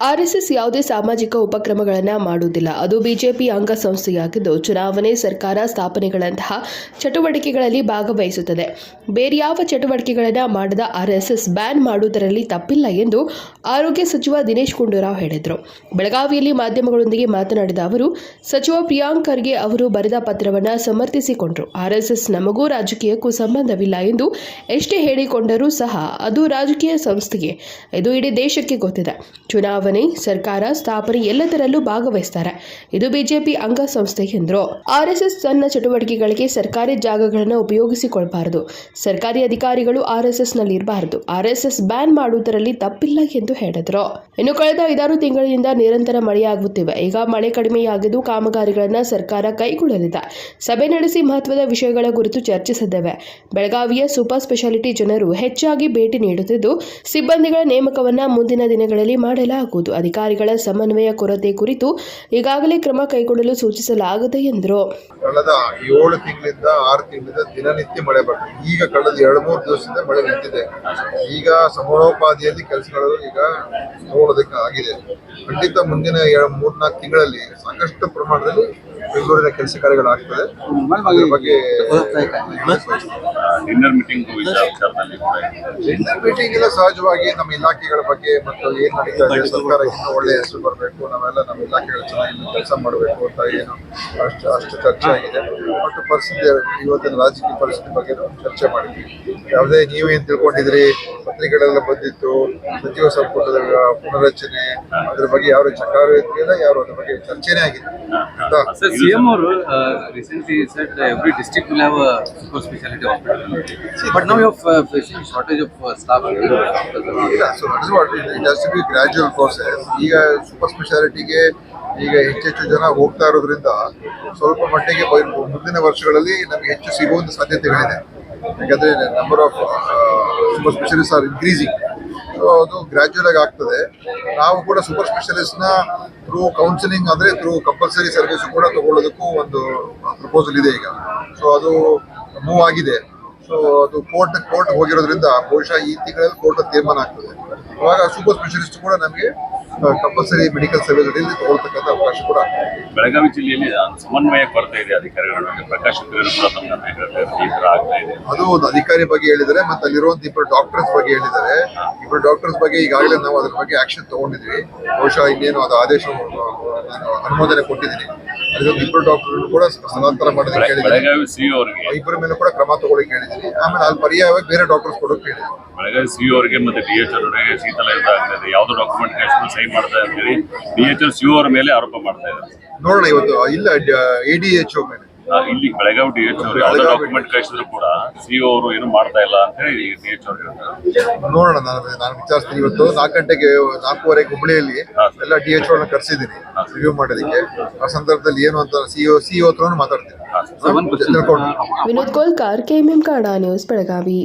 RSS ಯಾವುದೇ ಸಾಮಾಜಿಕ ಉಪಕ್ರಮಗಳನ್ನು ಮಾಡುವುದಿಲ್ಲ. ಅದು ಬಿಜೆಪಿ ಅಂಗಸಂಸ್ಥೆಯಾಗಿದ್ದು ಚುನಾವಣೆ ಸರ್ಕಾರ ಸ್ಥಾಪನೆಗಳಂತಹ ಚಟುವಟಿಕೆಗಳಲ್ಲಿ ಭಾಗವಹಿಸುತ್ತದೆ. ಬೇರ್ಯಾವ ಚಟುವಟಿಕೆಗಳನ್ನು ಮಾಡದ ಆರ್ಎಸ್ಎಸ್ ಬ್ಯಾನ್ ಮಾಡುವುದರಲ್ಲಿ ತಪ್ಪಿಲ್ಲ ಎಂದು ಆರೋಗ್ಯ ಸಚಿವ ದಿನೇಶ್ ಗುಂಡೂರಾವ್ ಹೇಳಿದರು. ಬೆಳಗಾವಿಯಲ್ಲಿ ಮಾಧ್ಯಮಗಳೊಂದಿಗೆ ಮಾತನಾಡಿದ ಅವರು, ಸಚಿವ ಪ್ರಿಯಾಂಕ್ ಖರ್ಗೆ ಅವರು ಬರೆದ ಪತ್ರವನ್ನು ಸಮರ್ಥಿಸಿಕೊಂಡರು. ಆರ್ಎಸ್ಎಸ್ ನಮಗೂ ರಾಜಕೀಯಕ್ಕೂ ಸಂಬಂಧವಿಲ್ಲ ಎಂದು ಎಷ್ಟೇ ಹೇಳಿಕೊಂಡರೂ ಸಹ ಅದು ರಾಜಕೀಯ ಸಂಸ್ಥೆಗೆ. ಇದು ಇಡೀ ದೇಶಕ್ಕೆ ಗೊತ್ತಿದೆ. ಚುನಾವಣೆ ಸರ್ಕಾರ ಸ್ಥಾಪನೆ ಎಲ್ಲದರಲ್ಲೂ ಭಾಗವಹಿಸ್ತಾರೆ. ಇದು ಬಿಜೆಪಿ ಅಂಗಸಂಸ್ಥೆ ಎಂದರು. ಆರ್ಎಸ್ಎಸ್ ತನ್ನ ಚಟುವಟಿಕೆಗಳಿಗೆ ಸರ್ಕಾರಿ ಜಾಗಗಳನ್ನು ಉಪಯೋಗಿಸಿಕೊಳ್ಳಬಾರದು ಸರ್ಕಾರಿ ಅಧಿಕಾರಿಗಳು ಆರ್ಎಸ್ಎಸ್ನಲ್ಲಿ ಇರಬಾರದು ಆರ್ಎಸ್ಎಸ್ ಬ್ಯಾನ್ ಮಾಡುವುದರಲ್ಲಿ ತಪ್ಪಿಲ್ಲ ಎಂದು ಹೇಳಿದರು. ಇನ್ನು ಕಳೆದ ಐದಾರು ತಿಂಗಳಿನಿಂದ ನಿರಂತರ ಮಳೆಯಾಗುತ್ತಿವೆ. ಈಗ ಮಳೆ ಕಡಿಮೆಯಾಗಿದ್ದು ಕಾಮಗಾರಿಗಳನ್ನು ಸರ್ಕಾರ ಕೈಗೊಳ್ಳಲಿದೆ. ಸಭೆ ನಡೆಸಿ ಮಹತ್ವದ ವಿಷಯಗಳ ಕುರಿತು ಚರ್ಚಿಸಿದ್ದೇವೆ. ಬೆಳಗಾವಿಯ ಸೂಪರ್ ಸ್ಪೆಷಾಲಿಟಿ ಜನರು ಹೆಚ್ಚಾಗಿ ಭೇಟಿ ನೀಡುತ್ತಿದ್ದು, ಸಿಬ್ಬಂದಿಗಳ ನೇಮಕವನ್ನ ಮುಂದಿನ ದಿನಗಳಲ್ಲಿ ಮಾಡಲಾಗುವುದು. ಅಧಿಕಾರಿಗಳ ಸಮನ್ವಯ ಕೊರತೆ ಕುರಿತು ಈಗಾಗಲೇ ಕ್ರಮ ಕೈಗೊಳ್ಳಲು ಸೂಚಿಸಲಾಗಿದೆ ಎಂದರು. ಕಳೆದ ಏಳು ತಿಂಗಳಿಂದ ಆರು ತಿಂಗಳಿಂದ ದಿನನಿತ್ಯ ಮಳೆ ಬರ್ತದೆ. ಈಗ ಕಳೆದ ಎರಡು ಮೂರು ದಿವಸದಿಂದ ಮಳೆ ನಿಂತಿದೆ. ಈಗ ಸಮರೋಪಾದಿಯಲ್ಲಿ ಕೆಲಸಗಳು ಈಗ ನೋಡೋದಕ್ಕೆ ಆಗಿದೆ ಖಂಡಿತ ಮುಂದಿನ ಮೂರ್ನಾಲ್ಕು ತಿಂಗಳಲ್ಲಿ ಸಾಕಷ್ಟು ಪ್ರಮಾಣದಲ್ಲಿ ಬೆಂಗಳೂರಿನ ಕೆಲಸ ಕಾರ್ಯಗಳಾಗ್ತದೆ ಅದ್ರ ಬಗ್ಗೆ ಡಿನ್ನರ್ ಮೀಟಿಂಗ್. ಮೀಟಿಂಗ್ ಎಲ್ಲ ಸಹಜವಾಗಿ ನಮ್ಮ ಇಲಾಖೆಗಳ ಬಗ್ಗೆ ಮತ್ತು ಏನ್ ನಡೀತಾ ಇದೆ ಸರ್ಕಾರ ಇನ್ನೂ ಒಳ್ಳೆ ಹೆಸರು ಬರಬೇಕು ನಾವೆಲ್ಲ ನಮ್ಮ ಇಲಾಖೆಗಳ ಚೆನ್ನಾಗಿ ಕೆಲಸ ಮಾಡಬೇಕು ಅಂತ ಏನು ಅಷ್ಟು ಅಷ್ಟು ಚರ್ಚೆ ಆಗಿದೆ. ಒಟ್ಟು ಪರಿಸ್ಥಿತಿ ಇವತ್ತಿನ ರಾಜಕೀಯ ಪರಿಸ್ಥಿತಿ ಬಗ್ಗೆ ಚರ್ಚೆ ಮಾಡಿದ್ವಿ. ಯಾವುದೇ ನೀವೇನು ತಿಳ್ಕೊಂಡಿದ್ರಿ? ಪತ್ರಿಕೆಗಳೆಲ್ಲ ಬಂದಿತ್ತು ಸಚಿವ ಸಂಪುಟದ ಪುನರಚನೆ ಅದ್ರ ಬಗ್ಗೆ ಯಾರು ಚಕಾರ ಇರಲಿಲ್ಲ ಯಾರು ಅದ್ರ ಬಗ್ಗೆ ಚರ್ಚೆನೇ ಆಗಿದೆ ಸರ್ ಸಿಎಂ ಅವರು recently recently every district will have super speciality hospital but are uh, facing shortage of uh, ಇಲ್ಲ so that is what it has to be gradual process ಈಗ ಸೂಪರ್ ಸ್ಪೆಷಾಲಿಟಿಗೆ ಈಗ ಹೆಚ್ಚೆಚ್ಚು ಜನ ಹೋಗ್ತಾ ಇರೋದ್ರಿಂದ ಸ್ವಲ್ಪ ಮಟ್ಟಿಗೆ ಮುಂದಿನ ವರ್ಷಗಳಲ್ಲಿ ನಮಗೆ ಹೆಚ್ಚು ಸಿಗುವಂತ ಸಾಧ್ಯತೆಗಳಿದೆ. ಯಾಕಂದ್ರೆ number of super specialist are increasing so ಅದು ಗ್ರಾಜುವಲ್ ಆಗಿ ಆಗ್ತದೆ. ನಾವು ಕೂಡ ಸೂಪರ್ ಸ್ಪೆಷಲಿಸ್ಟ್ನ ಥ್ರೂ ಕೌನ್ಸಿಲಿಂಗ್ ಅಂದರೆ ಥ್ರೂ ಕಂಪಲ್ಸರಿ ಸರ್ವಿಸ್ ಕೂಡ ತಗೊಳ್ಳೋದಕ್ಕೂ ಒಂದು ಪ್ರಪೋಸಲ್ ಇದೆ ಈಗ. ಸೊ ಅದು ಮೂವ್ ಆಗಿದೆ. ಸೊ ಅದು ಕೋರ್ಟ್ ಕೋರ್ಟ್ ಹೋಗಿರೋದ್ರಿಂದ ಬಹುಶಃ ಈ ತಿಂಗಳಲ್ಲಿ ಕೋರ್ಟ್ ತೀರ್ಮಾನ ಆಗ್ತದೆ. ಅವಾಗ ಸೂಪರ್ ಸ್ಪೆಷಲಿಸ್ಟ್ ಕೂಡ ನಮಗೆ ಕಂಪಲ್ಸರಿ ಮೆಡಿಕಲ್ ಸರ್ವಿಸ್ ಅಡಿಯಲ್ಲಿ ತಗೊಳ್ತಕ್ಕಂಥ ಅವಕಾಶ ಕೂಡ ಬೆಳಗಾವಿ ಜಿಲ್ಲೆಯಲ್ಲಿ ಸಮನ್ವಯ ಕೊರತೆ ಇದೆ ಅಧಿಕಾರಿಗಳ ನಡುವೆ ಪ್ರಕಾಶ್ ಹುಕ್ಕೇರಿ ಕೂಡ ತಮ್ಮ ಈ ತರ ಆಗ್ತಾ ಇದೆ. ಅದು ಒಂದು ಅಧಿಕಾರಿ ಬಗ್ಗೆ ಹೇಳಿದರೆ ಮತ್ತೆ ಅಲ್ಲಿರುವಂತ ಇಬ್ಬರು ಡಾಕ್ಟರ್ಸ್ ಬಗ್ಗೆ ಹೇಳಿದರೆ ಇಬ್ಬರು ಡಾಕ್ಟರ್ಸ್ ಬಗ್ಗೆ ಈಗಾಗಲೇ ನಾವು ಅದ್ರ ಬಗ್ಗೆ ಆಕ್ಷನ್ ತಗೊಂಡಿದ್ವಿ. ಬಹುಶಃ ಇನ್ನೇನು ಅದು ಆದೇಶ ನಾನು ಅನುಮೋದನೆ ಕೊಟ್ಟಿದ್ದೀನಿ. ಇಬ್ಬರು ಡಾಕ್ಟರ್ ಕೂಡ ಸ್ಥಳಾಂತರ ಮಾಡೋದಕ್ಕೆ ಬೆಳ- ಬೆಳಗಾವಿ ಸಿಇಒ ಅವರಿಗೆ. ಇಬ್ಬರ ಮೇಲೆ ಕೂಡ ಕ್ರಮ ತಗೊಳ್ಳಿ ಹೇಳಿದ್ದೀನಿ ಆಮೇಲೆ ಅಲ್ಲಿ ಪರ್ಯಾಯವಾಗಿ ಬೇರೆ ಡಾಕ್ಟರ್ಸ್ ಕೊಡೋಕೆ ಹೇಳಿದ್ದೀನಿ ಬೆಳಗಾವಿ ಸಿ ಅವರಿಗೆ ಮತ್ತೆ ಡಿ ಎಚ್ ಅವರಿಗೆ ಶೀತಲ ಇದಾಗ್ತದೆ ಯಾವ್ದು ಡಾಕ್ಯುಮೆಂಟ್ ಕಳಿಸ್ಕೊಂಡು ಸಹಿ ಮಾಡ್ತಾ ಅಂತೇಳಿ ಡಿ ಎಚ್ ಸಿ ಅವರ ಮೇಲೆ ಆರೋಪ ಮಾಡ್ತಾ ಇದ್ದಾರೆ. ನೋಡೋಣ ಇವತ್ತು ಇಲ್ಲ ಎ ಡಿ ಎಚ್ ಮೇಲೆ. ಇಲ್ಲಿ ಬೆಳಗಾವಿ ಡಿ ಎಚ್ ಅವರು ಯಾವ್ದೋ ಡಾಕ್ಯುಮೆಂಟ್ ಕಳಿಸಿದ್ರು ಕೂಡ ಸಿಇಒ ಅವರು ಏನು ಮಾಡ್ತಾ ಇಲ್ಲ ಅಂತ ಹೇಳಿ ಡಿ ಎಚ್ ಅವ್ರು ಹೇಳ್ತಾರೆ. ನೋಡೋಣ ನಾನು ನಾನು ವಿಚಾರಿಸ್ತೀನಿ ಇವತ್ತು. ನಾಲ್ಕು ಗಂಟೆಗೆ ನಾಲ್ಕೂವರೆಗೆ ಹುಬ್ಳಿಯಲ್ಲಿ. ಎಲ್ಲ ಡಿ ಎಚ್ ಅವ್ರನ್ನ ಕರೆಸಿದ್ದೀನಿ ರಿವ್ಯೂ ಮಾಡೋದಕ್ಕೆ. ಆ ಸಂದರ್ಭದಲ್ಲಿ ಏನು ಅಂತ ಸಿಇಒ ಸಿಇಒ ಹತ್ರ ಮಾತಾಡ್ತೀನಿ. Vinod Kolkar KMM Kannada news Belagavi.